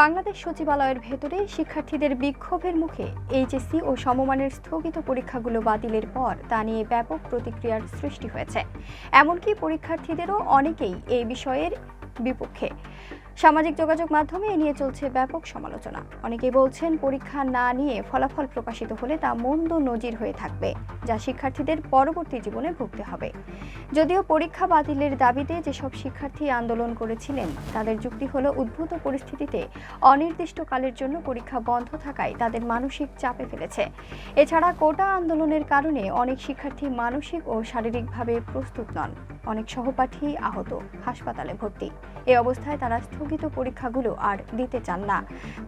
বাংলাদেশ সচিবালয়ের ভেতরে শিক্ষার্থীদের বিক্ষোভের মুখে এইচএসসি ও সমমানের স্থগিত পরীক্ষাগুলো বাতিলের পর তা নিয়ে ব্যাপক প্রতিক্রিয়ার সৃষ্টি হয়েছে। এমনকি পরীক্ষার্থীদেরও অনেকেই এই বিষয়ের বিপক্ষে সামাজিক যোগাযোগ মাধ্যমে এ নিয়ে চলছে ব্যাপক সমালোচনা। অনেকেই বলছেন, পরীক্ষা না নিয়ে ফলাফল প্রকাশিত হলে তা মন্দ নজির হয়ে থাকবে, যা শিক্ষার্থীদের পরবর্তী জীবনে ভুগতে হবে। যদিও পরীক্ষা বাতিলের দাবিতে যেসব শিক্ষার্থী আন্দোলন করেছিলেন, তাদের যুক্তি হলো উদ্ভূত পরিস্থিতিতে অনির্দিষ্টকালের জন্য পরীক্ষা বন্ধ থাকায় তাদের মানসিক চাপে ফেলেছে। এছাড়া কোটা আন্দোলনের কারণে অনেক শিক্ষার্থী মানসিক ও শারীরিকভাবে প্রস্তুত নন। অনেক সহপাঠী আহত, হাসপাতালে ভর্তি। এ অবস্থায় তারা স্থগিত পরীক্ষাগুলো আর দিতে চান না।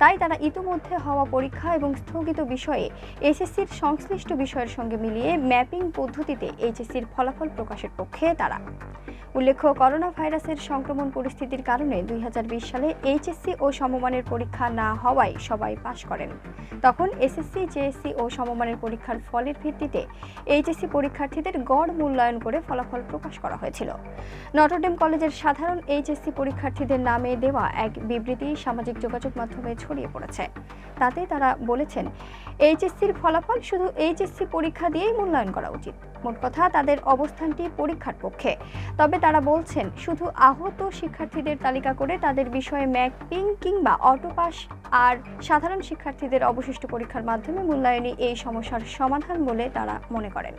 তাই তারা ইতিমধ্যে হওয়া পরীক্ষা এবং স্থগিত বিষয়ে এসএসসির সংশ্লিষ্ট বিষয়ের সঙ্গে মিলিয়ে ম্যাপিং পদ্ধতিতে এইচএসসির ফলাফল প্রকাশের পক্ষে তারা উল্লেখ্য করোনা ভাইরাসের সংক্রমণ পরিস্থিতির কারণে দুই হাজার বিশ সালে এইচএসসি ও সমমানের পরীক্ষা না হওয়ায় সবাই পাশ করেন। তখন এসএসসি, জেএসসি ও সমমানের পরীক্ষার ফলের ভিত্তিতে এইচএসসি পরীক্ষার্থীদের গড় মূল্যায়ন করে ফলাফল প্রকাশ করা হয়েছিল। নটরডেম কলেজের সাধারণ এইচএসসি পরীক্ষার্থীদের নামে দেওয়া এক বিবৃতি সামাজিক যোগাযোগ মাধ্যমে ছড়িয়ে পড়েছে। তাতে তারা বলেছেন এইচএসসির ফলাফল শুধু এইচএসসি পরীক্ষা দিয়েই মূল্যায়ন করা উচিত। মোট কথা, তাদের অবস্থানটি পরীক্ষার পক্ষে। তবে তারা বলছেন, শুধু আহত শিক্ষার্থীদের তালিকা করে তাদের বিষয়ে ম্যাপিং কিংবা অটোপাস আর সাধারণ শিক্ষার্থীদের অবশিষ্ট পরীক্ষার মাধ্যমে মূল্যায়নই এই সমস্যার সমাধান বলে তারা মনে করেন।